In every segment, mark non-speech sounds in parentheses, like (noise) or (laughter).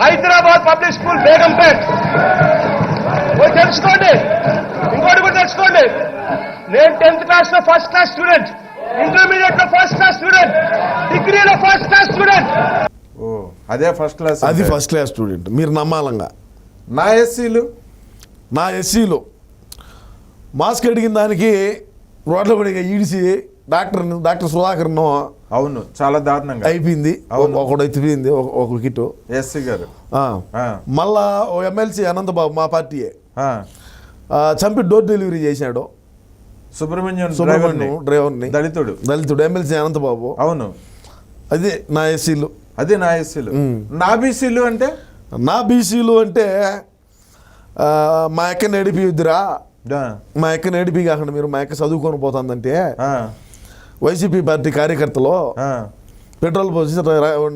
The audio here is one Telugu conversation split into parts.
Hyderabad public school Begumpet. పోయి తెలుసుకోండి. ఇంకోటి కూడా తెలుసుకోండి. నేను టెన్త్ క్లాస్లో ఫస్ట్ క్లాస్ స్టూడెంట్ ఇంటర్మీడియట్లో ఫస్ట్ క్లాస్ స్టూడెంట్ డిగ్రీలో ఫస్ట్ క్లాస్ స్టూడెంట్ ఓ అదే ఫస్ట్ క్లాస్ అది. ఫస్ట్ క్లాస్ స్టూడెంట్ మీరు నమ్మాలంగా. నా ఎస్సీలు? నా ఎస్సీలో. మాస్క్ అడిగిన దానికి రోడ్ల పడిగా ఈడిసి డాక్టర్ డాక్టర్ సుధాకర్ను అవును చాలా దారుణంగా. అయిపోయింది. ఒకడు అయిపోయింది ఒక- ఒక కిట్. ఎస్సీ గారు. మళ్ళా ఓ ఎమ్మెల్సీ అనంతబాబు మా పార్టీయే. చంపి డోర్ డెలివరీ చేశాడు సుబ్రహ్మణ్యం సుబ్రహ్మణ్యం డ్రైవర్ని. దళితుడు. దళితుడు ఎమ్మెల్సీ అనంతబాబు. అవును. అదే నా ఎస్సీలు. అది నా ఎస్సీలు. నా బీసీలు అంటే? నా బీసీలు అంటే మా అక్క నడిపిద్దిరా ఆ, మా అక్క నడిపి కాకుండా మీరు మా అక్క చదువుకొని పోతుందంటే. వైసీపీ పార్టీ కార్యకర్తలు. పెట్రోల్ పోసి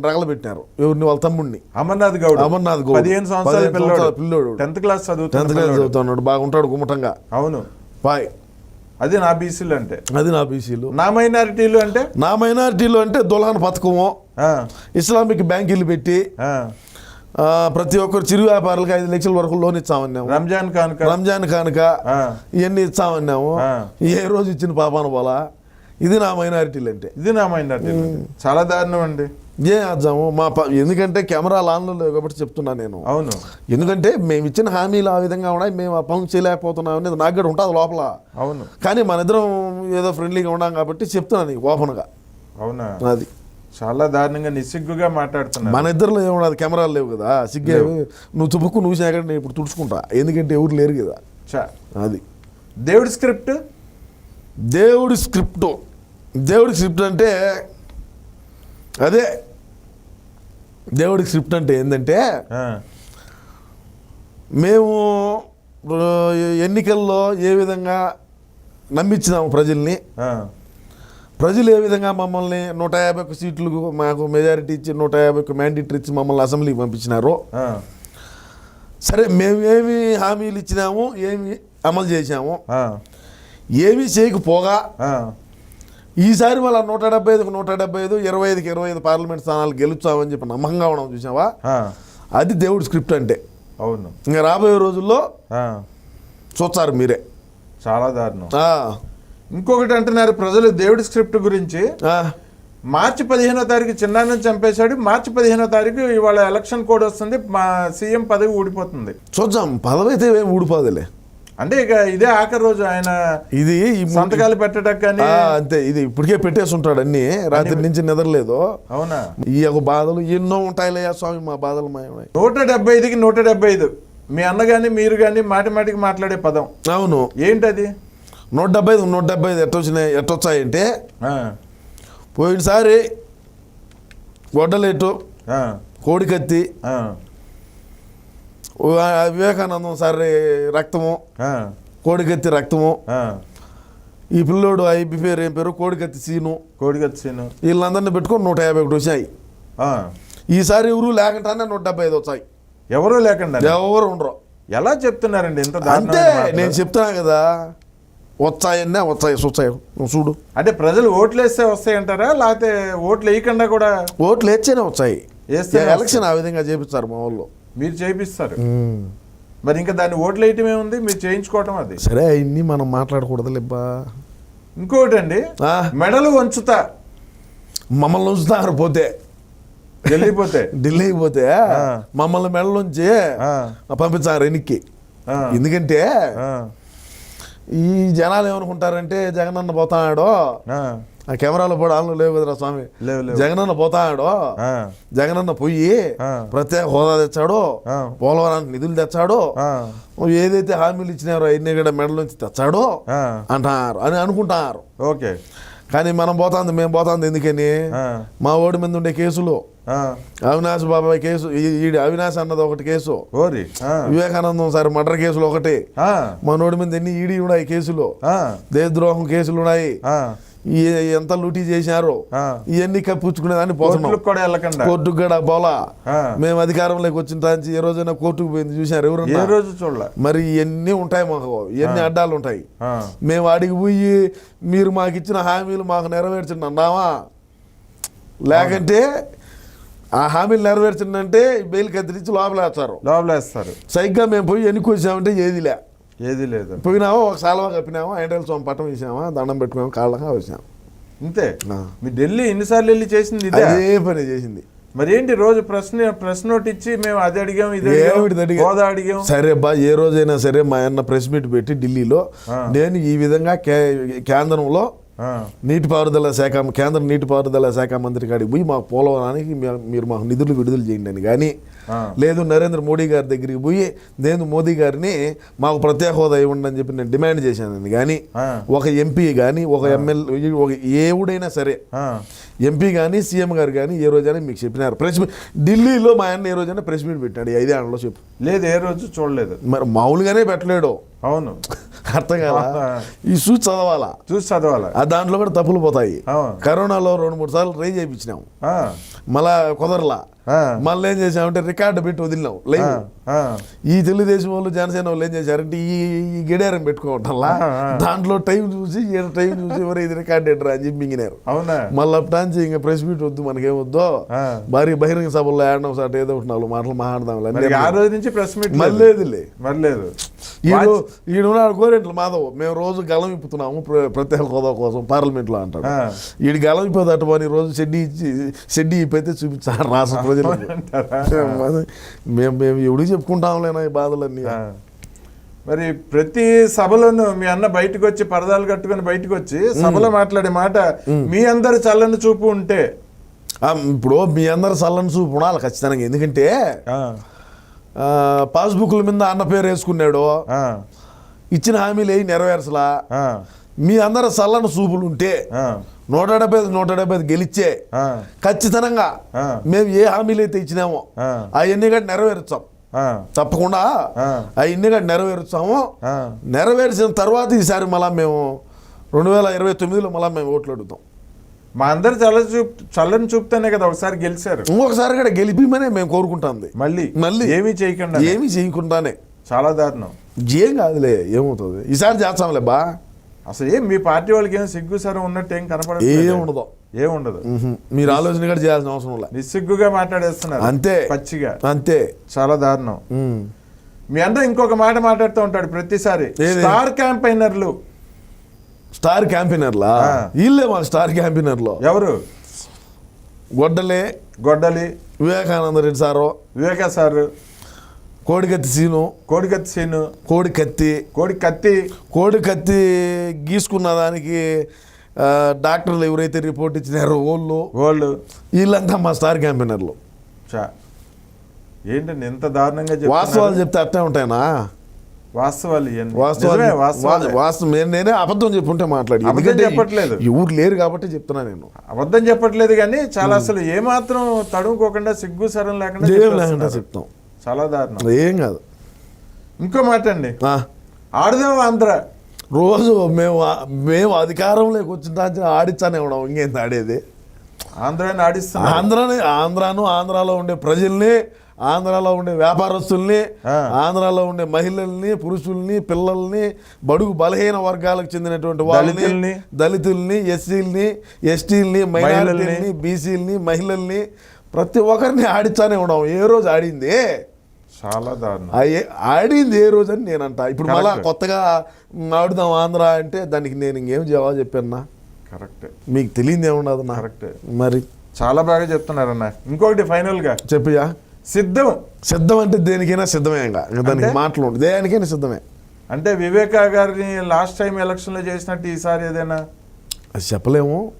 రగలబెట్టినారు ఎవరిని? వాళ్ళ తమ్ముడిని అమర్నాథ్ గౌడ్. అమర్నాథ్ గౌడ్. పదిహేను సంవత్సరాల పిల్లోడు. టెన్త్ క్లాస్ టెన్త్ చదువుతున్న క్లాస్. చదువుతున్నాడు. బాగుంటాడు గుమ్మటంగా. అవును. బాయ్. అది నా బీసీలు అంటే. అది నా బీసీలు. నా మైనారిటీలు అంటే? నా మైనారిటీలో అంటే దుల్హాన్ పథకము ఇస్లామిక్ బ్యాంకులు పెట్టి ప్రతి ఒక్కరు చిరు వ్యాపారులకు ఐదు లక్షల వరకు లోన్ ఇచ్చామన్నాము. రంజాన్ కానుక. రంజాన్ కానుక. ఇవన్నీ ఇచ్చామన్నాము. ఏ రోజు ఇచ్చిన పాపాన పోలా? ఇది నా మైనారిటీలు అంటే. ఇది నా మైనారిటీలు చాలా దారుణం అండి. ఏం చేద్దాము మా ప- ఎందుకంటే కెమెరా ఆన్లో లేవు కాబట్టి చెప్తున్నా నేను. అవును. ఎందుకంటే మేము ఇచ్చిన హామీలు ఆ విధంగా ఉన్నాయి మేము ఆ పనులు చేయలేకపోతున్నాం అనేది నాకు కూడా ఉంటుంది లోపల. అవును. కానీ మన ఇద్దరం ఏదో ఫ్రెండ్లీగా ఉన్నాం కాబట్టి చెప్తున్నాను నీకు ఓపెన్గా. అవునా? అది. చాలా దారుణంగా నిస్సిగ్గుగా మాట్లాడుతున్నా మన ఇద్దరిలో ఏమన్నది కెమెరాలు లేవు కదా. సిగ్గే నువ్వు తుప్పుకు నువ్వు చేయకుండా నేను ఇప్పుడు తుడుచుకుంటా. ఎందుకంటే ఎవరు లేరు కదా. అది. దేవుడి స్క్రిప్ట్ దేవుడి స్క్రిప్ట్. దేవుడి స్క్రిప్ట్ అంటే అదే. దేవుడి స్క్రిప్ట్ అంటే ఏంటంటే మేము ఎన్నికల్లో ఏ విధంగా నమ్మించినాము ప్రజల్ని ప్రజలు ఏ విధంగా మమ్మల్ని నూట యాభై ఒక్క సీట్లు మాకు మెజారిటీ ఇచ్చి నూట యాభై ఒక్క మ్యాండేటరీ ఇచ్చి మమ్మల్ని అసెంబ్లీకి పంపించినారో సరే మేము ఏమి హామీలు ఇచ్చినాము ఏమి అమలు చేశాము ఏమీ చేయకపోగా ఈసారి మళ్ళీ నూట డెబ్బై ఐదుకు నూట డెబ్బై ఐదు ఇరవై ఐదుకి ఇరవై ఐదు పార్లమెంట్ స్థానాలు గెలుచామని చెప్పి నమ్మకంగా ఉన్నాం చూసావా అది దేవుడి స్క్రిప్ట్ అంటే. అవును. ఇంకా రాబోయే రోజుల్లో చూస్తారు మీరే. చాలా దారుణం. ఇంకొకటి అంటున్నారు ప్రజలు దేవుడి స్క్రిప్ట్ గురించి. మార్చి పదిహేనో తారీఖు చిన్నాన్ని చంపేశాడు. మార్చి పదిహేనో తారీఖు ఇవాళ ఎలక్షన్ కోడ్ వస్తుంది. మా సీఎం పదవి ఊడిపోతుంది. చూద్దాం పదవి అయితే ఊడిపోదులే. అంటే ఇక ఇదే ఆఖరి రోజు ఆయన ఇది ఈ ము- సంతకాలు పెట్టడం కానీ అంతే. ఇది ఇప్పటికే పెట్టేసి ఉంటాడు అన్ని. రాత్రి నుంచి నిద్రలేదు. అవునా? ఈ యొక్క బాధలు ఎన్నో ఉంటాయిలే స్వామి మా బాధలు మాయమై. నూట డెబ్బై ఐదుకి నూట డెబ్బై ఐదు మీ అన్న కానీ మీరు కానీ మాటి మాటికి మాట్లాడే పదం. అవును. ఏంటది? నూట డెబ్బై ఐదు నూట డెబ్బై ఐదు ఎట్టొచ్చినాయి ఎట్టొచ్చాయంటే ఆ, పోయినసారి గొడ్డలేటు కోడికత్తి వివేకానందం సారి రక్తము. కోడికత్తి రక్తము. ఈ పిల్లోడు ఐపీ పేరు ఏం పేరు? కోడికత్తి సీను. కోడిగచ్చేను వీళ్ళందరినీ పెట్టుకొని నూట యాభై ఒకటి వచ్చాయి. ఈసారి ఎవరు లేకుండానే నూట డెబ్బై ఐదు వచ్చాయి. ఎవరూ లేకుండా ఎవరు ఉండరు. ఎలా చెప్తున్నారండి? ఇంత అంతే? నేను చెప్తున్నా కదా. వచ్చాయన్నా వచ్చాయి నువ్వు చూడు. అంటే ప్రజలు ఓట్లు వేస్తే వస్తాయి అంటారా? లేకపోతే ఓట్లు వేయకుండా కూడా ఓట్లు వేస్తేనే వచ్చాయి. ఎలక్షన్ ఆ విధంగా చేపిస్తారు మా వాళ్ళు. మీరు చేపిస్తారు మరి ఇంకా దాన్ని ఓట్లు వేయటం ఏముంది? మీరు చేయించుకోవటం అది. సరే అవన్నీ మనం మాట్లాడకూడదు లేబ్బా ఇంకొకటి అండి. మెడలు వంచుతా. మమ్మల్ని ఉంచుతారు పోతే. ఢిల్లీకి పోతే. ఆ. మమ్మల్ని మెడలోంచి పంపించారు ఆ, ఎందుకంటే ఈ జనాలు ఏమనుకుంటారంటే జగనన్న పోతాడు. ఆ, కెమెరాలో కూడా ఆన్లో లేవు కదరా స్వామి. లేవు, లేవు. జగనన్న పోతాడు. ఆ, జగనన్న పోయి. ప్రత్యేక హోదా తెచ్చాడు. పోలవరానికి నిధులు తెచ్చాడు. ఏదైతే హామీలు ఇచ్చినారో అవన్నీ కూడా మెడల నుంచి తెచ్చాడు అంటారు అని అనుకుంటారు. ఓకే. కానీ మనం పోతాంది మేము పోతాంది ఎందుకని? మా ఓడి మీద ఉండే కేసులు. ఆ, అవినాష్ బాబాయ్ కేసు ఈ- ఈడి అవినాష్ అన్నది ఒకటి కేసు. ఓరి ఆ, వివేకానందం సార్ మర్డర్ కేసులు ఒకటి. ఆ, మా నోడి మీద ఎన్ని ఈడీ ఉన్నాయి కేసులు? దేశద్రోహం కేసులు ఉన్నాయి. ఎంత లూటీ చేశారు. ఇవన్నీ కప్పించుకునేదాన్ని పోతున్నాం. కోర్టులకు కూడా కోర్టుకు ఆ. మేము అధికారంలోకి వచ్చిన తాంచి ఏ రోజైనా కోర్టుకు పోయింది చూసారు ఏ ఎవరన్నా రోజు చూడలే. మరి ఇవన్నీ ఉంటాయి మాకు ఇవన్నీ అడ్డాలు ఉంటాయి. మేము అడిగి పోయి మీరు మాకు ఇచ్చిన హామీలు మాకు నెరవేర్చండి అన్నావా? లేకంటే ఆ హామీలు నెరవేర్చిందంటే బెయిల్ కత్తిరించి లోపలేస్తారు. లోపలేస్తారు. సరిగ్గా మేము పోయి ఎన్నికి వచ్చామంటే ఏదిలే ఏది లేదు. పోయినామా ఒక సాల్వా కప్పినామా ఎండల సోమ పట్టం వేసామా దండం పెట్టుకున్నామా కాళ్ళగా వచ్చాం ఇంతే. ఆ. మీ ఢిల్లీ ఎన్నిసార్లు వెళ్ళి చేసింది ఇదే? అదే పని చేసింది. మరి ఏంటి రోజు ప్రశ్న ప్రశ్న నోట్ ఇచ్చి మేము అది అడిగాం ఇది? హోదా అడిగాం? సరే బా ఏ రోజైనా సరే మా అన్న ప్రెస్ మీట్ పెట్టి ఢిల్లీలో. నేను ఈ విధంగా కేంద్రంలో నీటిపారుదల శాఖ కేంద్ర నీటిపారుదల శాఖ మంత్రి కాడికి పోయి మాకు పోలవరానికి మీరు మాకు నిధులు విడుదల చేయండి అని. కానీ. లేదు నరేంద్ర మోడీ గారి దగ్గరికి పోయి నేను మోదీ గారిని మాకు ప్రత్యేక హోదా ఇవ్వండి అని చెప్పి నేను డిమాండ్ చేశానని కానీ. ఒక ఎంపీ కానీ ఒక ఎమ్మెల్యే ఒక ఏవుడైనా సరే ఎంపీ కానీ సీఎం గారు కానీ ఏ రోజైనా మీకు చెప్పినారు. ప్రెస్ మీట్ ఢిల్లీలో మా ఆయన ఏ రోజైనా ప్రెస్ మీట్ పెట్టాడు. ఐదేళ్ళలో చెప్పు. లేదు ఏ రోజు చూడలేదు. మరి మామూలుగానే పెట్టలేడు. అవును. అర్థం కాదా. ఈ సూచి చదవాలా చూసి చదవాలా ఆ దాంట్లో కూడా తప్పులు పోతాయి. కరోనాలో రెండు మూడు సార్లు ట్రై చేయించినాం ఆ, మళ్ళా కుదరలా. మళ్ళీ ఏం చేసామంటే రికార్డు పెట్టి వదిలినాం. లైవ్. ఆ, ఈ తెలుగుదేశం వాళ్ళు జనసేన వాళ్ళు ఏం చేశారంటే ఈ ఈ గడియారం పెట్టుకోవటంలా. దాంట్లో టైం చూసి ఈడ టైం చూసి ఎవరు ఇది రికార్డ్ ఏంట్రా అని చెప్పి మింగినారు. అవునా? మళ్ళీ అప్పటాంచి ఇంకా ప్రెస్ మీట్ వద్దు మనకేం వద్దో ఆ. భారీ బహిరంగ సభల్లో ఆడడం సార్ ఏదో ఒకటి నాలుగు మాటలు మాట్లాడదాం ఆ రోజు నుంచి ప్రెస్ మీట్ మళ్ళీ లేదు. ఈడు ఈడున్నాడు గోరెంట్ల మాధవ్ మేము రోజు గలం ఇప్పుతున్నాము ప్ర- ప్రత్యేక హోదా కోసం పార్లమెంట్లో అంటాడు. ఈడు గలం ఇప్పేదట పోనీ రోజు షెడ్డీ ఇచ్చి షెడ్డీ ఇప్పైతే చూపించారు రాష్ట్ర ప్రజలకు అంటారా? (laughs) మేము మేము ఎవడికి చెప్పుకుంటాంలేనా ఈ బాధలన్నీ. మరి ప్రతి సభలోనూ మీ అన్న బయటకు వచ్చి పరదాలు కట్టుకొని బయటకు వచ్చి సభలో మాట్లాడే మాట మీ అందరు చల్లని చూపు ఉంటే. ఇప్పుడు మీ అందరు చల్లని చూపు ఉండాలి ఖచ్చితంగా. ఎందుకంటే పాస్బుక్ల మీద అన్న పేరు వేసుకున్నాడు. ఇచ్చిన హామీలు నెరవేర్చలా. మీ అందరు చల్లని చూపులు ఉంటే నూట డెబ్బై ఐదు నూట డెబ్బై ఐదు గెలిచే ఖచ్చితంగా. మేము ఏ హామీలు అయితే ఇచ్చినామో. అవన్నీ కూడా నెరవేర్చాం ఆ, తప్పకుండా. అవన్నీ కూడా నెరవేర్చాము ఆ. నెరవేర్చిన తర్వాత ఈసారి మళ్ళా మేము రెండు వేల ఇరవై తొమ్మిదిలో మళ్ళీ మేము ఓట్లు అడుగుతాం. మా అందరు చల్ల చూపు చల్లని చూపుతానే కదా ఒకసారి గెలిచారు. ఇంకొకసారి కూడా గెలిపిమనే మేము కోరుకుంటాంది. మళ్ళీ మళ్ళీ ఏమీ చేయకుండా ఏమీ చేయకుండానే. చాలా దారుణం. ఏం కాదులే ఏమవుతుంది? ఈసారి చేస్తాంలే బా. అసలు ఏం మీ పార్టీ వాళ్ళకి ఏం సిగ్గు సరం ఉన్నట్టు ఏం కనపడదు ఏం ఉండదు. ఏం ఉండదు. మీరు ఆలోచన కూడా చేయాల్సిన అవసరం లే. నిస్సిగ్గుగా మాట్లాడేస్తున్నారు. అంతే. పచ్చిగా. అంతే. చాలా దారుణం. మీ అందరూ ఇంకొక మాట మాట్లాడుతూ ఉంటాడు ప్రతిసారి? స్టార్ క్యాంపైనర్లు స్టార్ క్యాంపెయినర్లా. వీళ్ళే మా స్టార్ క్యాంపెయినర్లో. ఎవరు? గొడ్డలే గొడ్డలి. వివేకానంద రెడ్డి సారు. వివేకా సార్. కోడికత్తి సీను. కోడికత్తి సీను. కోడి కత్తి కోడి కత్తి కోడి కత్తి గీసుకున్న దానికి డాక్టర్లు ఎవరైతే రిపోర్ట్ ఇచ్చినారో వాళ్ళు వాళ్ళు వీళ్ళంతా మా స్టార్ క్యాంపెయినర్లు. చా. ఏంటండి ఎంత దారుణంగా వాస్తవాలు? చెప్తే అట్టే ఉంటాయనా? వాస్తవాలు. వాస్తవం. నేను- అబద్ధం చెప్పుంటే మాట్లాడి. ఎందుకంటే చెప్పట్లేదు. ఎవరు లేరు కాబట్టి చెప్తున్నా నేను. అబద్ధం చెప్పట్లేదు కానీ చాలా అసలు ఏమాత్రం తడుముకోకుండా సిగ్గు సరం లేకుండా లేకుండా. చెప్తాం. చాలా దారుణం. ఏం కాదు. ఇంకో మాట అండి ఆడదాం ఆంధ్ర? రోజు మేము మేము అధికారంలోకి వచ్చిన ఆడిచ్చానే ఉన్నాం. ఇంకేంది ఆడేది? ఆంధ్రాని ఆడిస్తున్నారు ఆంధ్రాని ఆంధ్రాను ఆంధ్రాలో ఉండే ప్రజల్ని ఆంధ్రాలో ఉండే వ్యాపారస్తుల్ని. ఆంధ్రాలో ఉండే మహిళల్ని పురుషుల్ని పిల్లల్ని బడుగు బలహీన వర్గాలకు చెందినటువంటి వాళ్ళని దళితుల్ని. దళితుల్ని ఎస్సీల్ని ఎస్టీల్ని మైనారిటీల్ని మహిళల్ని. బీసీల్ని మహిళల్ని ప్రతి ఒక్కరిని ఆడిచ్చానే ఉన్నాం. ఏ రోజు ఆడింది? చాలా దారుణం. ఆడింది ఏ రోజు అని నేను అంట ఇప్పుడు మళ్ళా. కొత్తగా ఆడుదాం ఆంధ్ర అంటే దానికి నేను ఇంకేం జవాబు చెప్పానా? కరెక్ట్ మీకు తెలియదు ఏముండదు నా కరెక్ట్ మరి? చాలా బాగా చెప్తున్నారన్న. ఇంకొకటి ఫైనల్గా. చెప్పియా సిద్ధం. సిద్ధం అంటే దేనికైనా సిద్ధమే ఇంకా. దానికి? మాటలు దేనికైనా సిద్ధమే. అంటే వివేకా గారిని లాస్ట్ టైం ఎలక్షన్లో చేసినట్టు ఈసారి ఏదైనా? అది చెప్పలేము.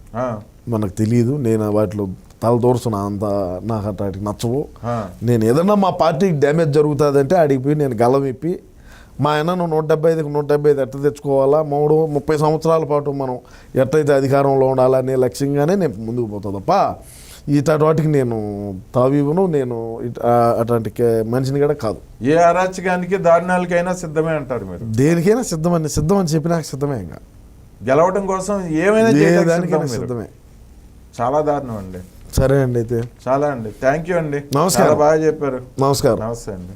మనకు తెలియదు నేను వాటిలో తల దూరుతున్నా అంత నాకు అట్లాంటివి నచ్చవు. నేను ఏదన్నా మా పార్టీకి డ్యామేజ్ జరుగుతుందంటే ఆడికి పోయి నేను గలం ఇప్పి మా ఆయన నువ్వు నూట డెబ్బై ఐదుకి నూట డెబ్బై ఐదు ఎట్ట తెచ్చుకోవాలా? మూడు ముప్పై సంవత్సరాల పాటు మనం ఎట్టయితే అధికారంలో ఉండాలనే లక్ష్యంగానే నేను ముందుకు పోతా తప్ప ఇట్లాంటి వాటికి నేను తావివ్వను నేను అట్లాంటి కే- మనిషిని కూడా కాదు. ఏ అరాచకానికి దారుణాలకైనా సిద్ధమే అంటారు మీరు. దేనికైనా సిద్ధమని సిద్ధం అని చెప్పినాక సిద్ధమే ఇంకా. గెలవడం కోసం ఏమైనా చేయడానికి. సిద్ధమే. చాలా దారుణం అండి. సరే అండి అయితే. చాలా అండి. థ్యాంక్ యూ అండి. నమస్కారం. బాగా చెప్పారు. నమస్కారం. నమస్తే అండి.